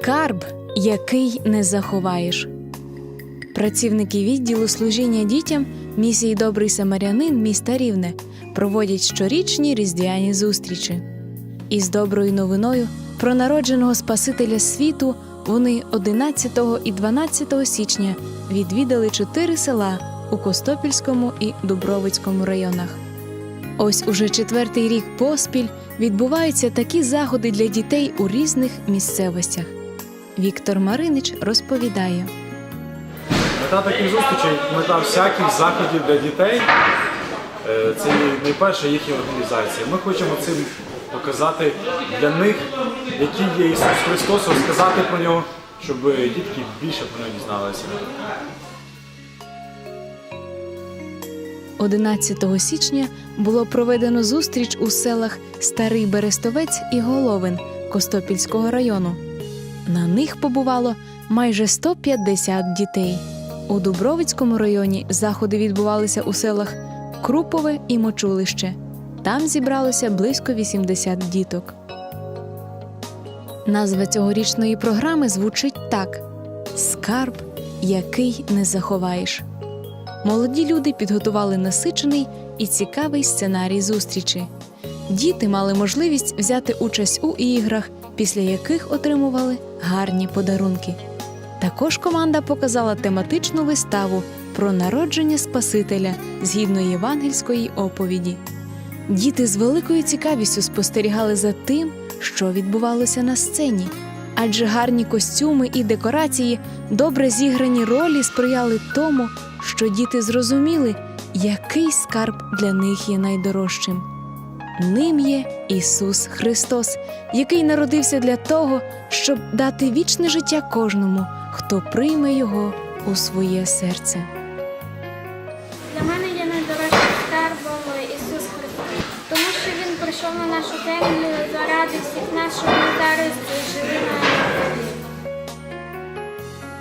Скарб, який не заховаєш. Працівники відділу служіння дітям місії Добрий Самарянин міста Рівне проводять щорічні різдвяні зустрічі. Із доброю новиною про народженого Спасителя світу вони 11 і 12 січня відвідали чотири села у Костопільському і Дубровицькому районах. Ось уже четвертий рік поспіль відбуваються такі заходи для дітей у різних місцевостях. Віктор Маринич розповідає. Мета таких зустрічей, мета всяких заходів для дітей. е, Це найперше їхня організація. Ми хочемо цим показати для них, який є Ісус Христос, розказати про нього, щоб дітки більше про нього дізналися. 11 січня було проведено зустріч у селах Старий Берестовець і Головин Костопільського району. На них побувало майже 150 дітей. У Дубровицькому районі заходи відбувалися у селах Крупове і Мочулище. Там зібралося близько 80 діток. Назва цьогорічної програми звучить так: Скарб, який не заховаєш. Молоді люди підготували насичений і цікавий сценарій зустрічі. Діти мали можливість взяти участь у іграх, після яких отримували гарні подарунки. Також команда показала тематичну виставу про народження Спасителя згідно євангельської оповіді. Діти з великою цікавістю спостерігали за тим, що відбувалося на сцені, адже гарні костюми і декорації, добре зіграні ролі сприяли тому, що діти зрозуміли, який скарб для них є найдорожчим. Ним є Ісус Христос, який народився для того, щоб дати вічне життя кожному, хто прийме Його у своє серце. Для мене є найдорожчим скарбом Ісус Христос, тому що Він прийшов на нашу землю заради всіх нас, щоб ми зараз жили на.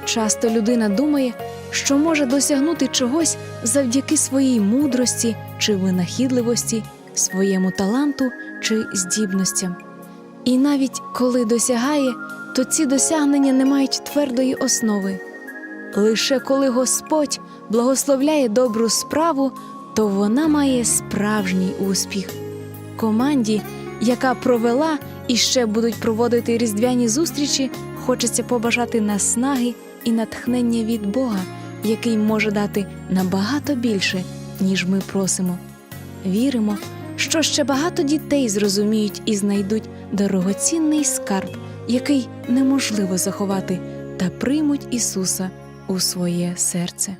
Часто людина думає, що може досягнути чогось завдяки своїй мудрості чи винахідливості, своєму таланту чи здібностям. І навіть коли досягає, то ці досягнення не мають твердої основи. Лише коли Господь благословляє добру справу, то вона має справжній успіх. Команді, яка провела і ще будуть проводити різдвяні зустрічі, хочеться побажати наснаги і натхнення від Бога, який може дати набагато більше, ніж ми просимо. Віримо, що ще багато дітей зрозуміють і знайдуть дорогоцінний скарб, який неможливо заховати, та приймуть Ісуса у своє серце.